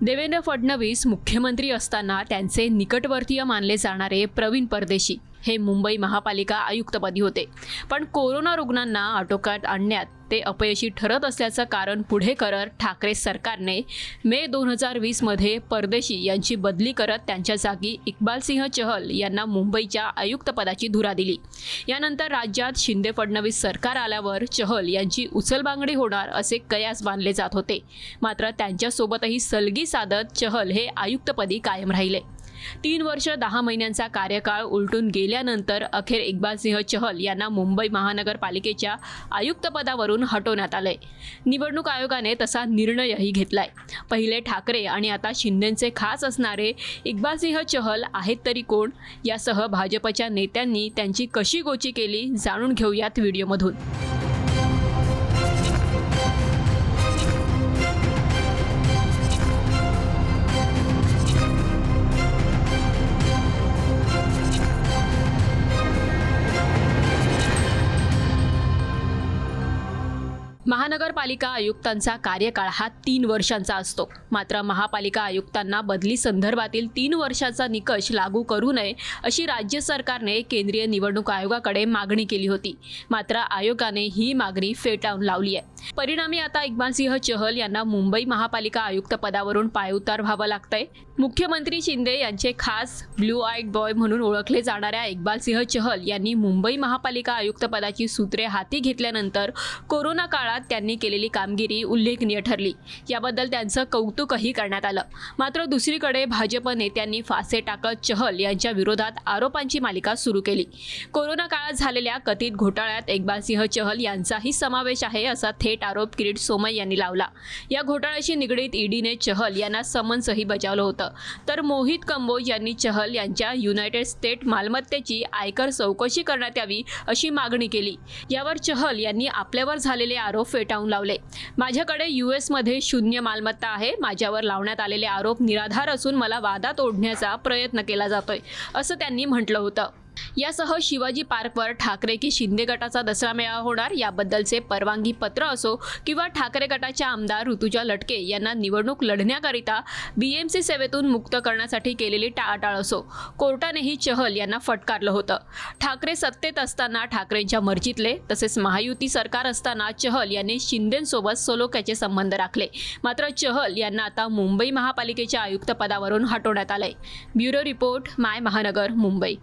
देवेंद्र फडणवीस मुख्यमंत्री असताना त्यांचे निकटवर्तीय मानले जाणारे प्रवीण परदेशी. हे मुंबई महापालिका आयुक्तपदी होते. पण कोरोना रुग्णांना आटोक्यात आणण्यात ते अपयशी ठरत असल्याचं कारण पुढे करत ठाकरे सरकारने मे दोन हजार वीसमध्ये परदेशी यांची बदली करत त्यांच्या जागी इक्बालसिंह चहल यांना मुंबईच्या आयुक्तपदाची धुरा दिली. यानंतर राज्यात शिंदे फडणवीस सरकार आल्यावर चहल यांची उचलबांगडी होणार असे कयास बांधले जात होते. मात्र त्यांच्यासोबतही सलगी साधत चहल हे आयुक्तपदी कायम राहिले. तीन वर्ष दहा महिन्यांचा कार्यकाळ उलटून गेल्यानंतर अखेर इक्बालसिंह चहल यांना मुंबई महानगरपालिकेच्या आयुक्तपदावरून हटवण्यात आलंय. निवडणूक आयोगाने तसा निर्णयही घेतलाय. पहिले ठाकरे आणि आता शिंदेचे खास असणारे इक्बालसिंह चहल आहेत तरी कोण? यासह भाजपच्या नेत्यांनी त्यांची कशी गोची केली जाणून घेऊयात व्हिडिओमधून. महानगरपालिका आयुक्तांचा कार्यकाळ हा तीन वर्षांचा असतो. मात्र महापालिका आयुक्तांना बदली संदर्भातील तीन वर्षाचा निकष लागू करू नये अशी राज्य सरकारने केंद्रीय निवडणूक आयोगाकडे मागणी केली होती. मात्र आयोगाने ही मागणी फेटाळून लावली आहे. परिणामी आता इक्बाल सिंह चहल यांना मुंबई महापालिका आयुक्त पदावरून पायउतार व्हावं लागतंय. मुख्यमंत्री शिंदे यांचे खास ब्लू आईट बॉय म्हणून ओळखले जाणाऱ्या इक्बाल सिंह चहल यांनी मुंबई महापालिका आयुक्त पदाची सूत्रे हाती घेतल्यानंतर कोरोना काळात त्यांनी केलेली कामगिरी उल्लेखनीय ठरली. याबद्दल त्यांचं कौतुकही करण्यात आलं. मात्र दुसरीकडे भाजप नेत्यांनी फासे टाकत चहल यांच्या विरोधात आरोपांची मालिका सुरू केली. कोरोना काळात झालेल्या कथित घोटाळ्यात इक्बालसिंह चहल यांचाही समावेश आहे असा थेट आरोप किरीट सोमय यांनी लावला. या घोटाळ्याशी निगडीत ईडीने चहल यांना समन्सही बजावलं होतं. तर मोहित कंबोज यांनी चहल यांच्या युनायटेड स्टेट मालमत्तेची आयकर चौकशी करण्यात यावी अशी मागणी केली. यावर चहल यांनी आपल्यावर झालेले आरोप फेटाळून लावले. माझ्याकडे यू एसमध्ये शून्य मालमत्ता आहे. माझ्यावर लावण्यात आलेले आरोप निराधार असून मला वादात ओढण्याचा प्रयत्न केला जातोय असं त्यांनी म्हटलं होतं. यासह शिवाजी पार्कवर ठाकरे की शिंदे गटाचा दसरा मेळावा होणार. याबद्दलचे परवानगी पत्र असो किंवा ठाकरे गटाच्या आमदार ऋतुजा लटके यांना निवडणूक लढण्याकरिता बीएमसी सेवेतून मुक्त करण्यासाठी केलेली टाळाटाळ असो. कोर्टानेही चहल यांना फटकारलं होतं. ठाकरे सत्तेत असताना ठाकरेंच्या मर्जीतले तसेच महायुती सरकार असताना चहल यांनी शिंदेसोबत सोलोक्याचे संबंध राखले. मात्र चहल यांना आता मुंबई महापालिकेच्या आयुक्त पदावरून हटवण्यात आलंय. ब्युरो रिपोर्ट माय महानगर मुंबई.